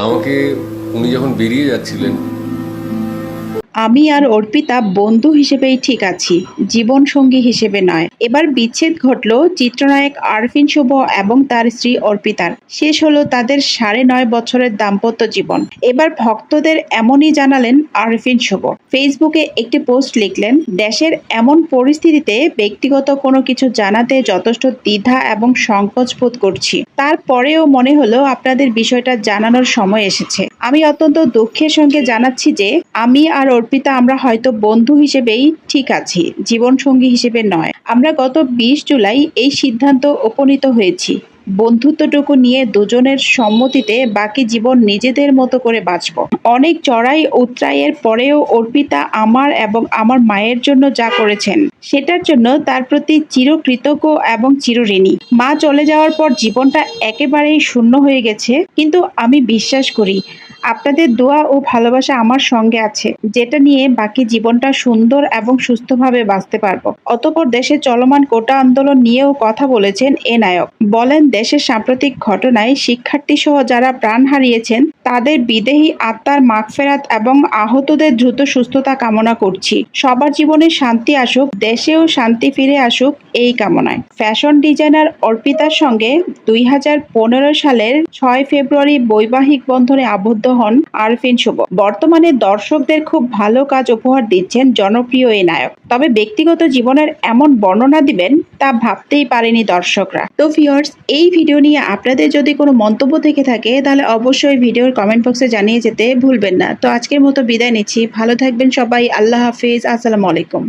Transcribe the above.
আমাকে উনি যখন বেরিয়ে যাচ্ছিলেন আমি আর অর্পিতা বন্ধু হিসেবেই ঠিক আছি জীবন সঙ্গী হিসেবে নয়। এবার বিচ্ছেদ ঘটল চিত্রনায়ক আরফিন শুভ এবং তার স্ত্রী অর্পিতার। শেষ হলো তাদের সাড়ে নয় বছরের দাম্পত্য জীবন। এবার ভক্তদের এমনই জানালেন আরফিন শুভ। ফেসবুকে একটি পোস্ট লিখলেন, দেশের এমন পরিস্থিতিতে ব্যক্তিগত কোনো কিছু জানাতে যথেষ্ট দ্বিধা এবং সংকোচ বোধ করছি। তারপরেও মনে হলো আপনাদের বিষয়টা জানানোর সময় এসেছে। আমি অত্যন্ত দুঃখের সঙ্গে জানাচ্ছি যে আমি আর অর্পিতা আমরা হয়তো বন্ধু হিসেবেই ঠিক আছি, জীবনসঙ্গী হিসেবে নয়। আমরা গত বিশ জুলাই এই সিদ্ধান্ত উপনীত হয়েছি। বন্ধুত্বটুকু নিয়ে দুজনের সম্মতিতে বাকি জীবন নিজেদের মতো করে বাঁচব। অনেক চড়াই উতরাইয়ের পরেও অর্পিতা আমার এবং আমার মায়ের জন্য যা করেছেন, সেটার জন্য তার প্রতি চিরকৃতজ্ঞ এবং চিরঋণী। মা চলে যাওয়ার পর জীবনটা একেবারেই শূন্য হয়ে গেছে, কিন্তু আমি বিশ্বাস করি আপনাদের দোয়া ও ভালোবাসা আমার সঙ্গে আছে, যেটা নিয়ে বাকি জীবনটা সুন্দর এবং সুস্থভাবে বাঁচতে পারব। অতপর দেশে চলমান কোটা আন্দোলন নিয়েও কথা বলেছেন এ নায়ক। বলেন, দেশের সাম্প্রতিক ঘটনায় শিক্ষার্থী সহ যারা প্রাণ হারিয়েছেন, তাদের বিদেহী আত্মার মাগফেরাত এবং আহতদের দ্রুত সুস্থতা কামনা করছি। সবার জীবনে শান্তি আসুক, দেশেও শান্তি ফিরে আসুক এই কামনায়। ফ্যাশন ডিজাইনার অর্পিতার সঙ্গে দুই হাজার পনেরো সালের ছয় ফেব্রুয়ারি বৈবাহিক বন্ধনে আবদ্ধ হন আরফিন শুভ। বর্তমানে দর্শকদের খুব ভালো কাজ উপহার দিচ্ছেন জনপ্রিয় এই নায়ক। তবে ব্যক্তিগত জীবনের এমন বর্ণনা দিবেন তা ভাবতেই পারেনি দর্শকরা। তো ভিউয়ার্স এই ভিডিও নিয়ে আপনাদের যদি কোনো মন্তব্য থেকে থাকে, তাহলে অবশ্যই ভিডিওর কমেন্ট বক্সে জানিয়ে যেতে ভুলবেন না। তো আজকের মতো বিদায় নিচ্ছি। ভালো থাকবেন সবাই। আল্লাহ হাফিজ। আসসালামু আলাইকুম।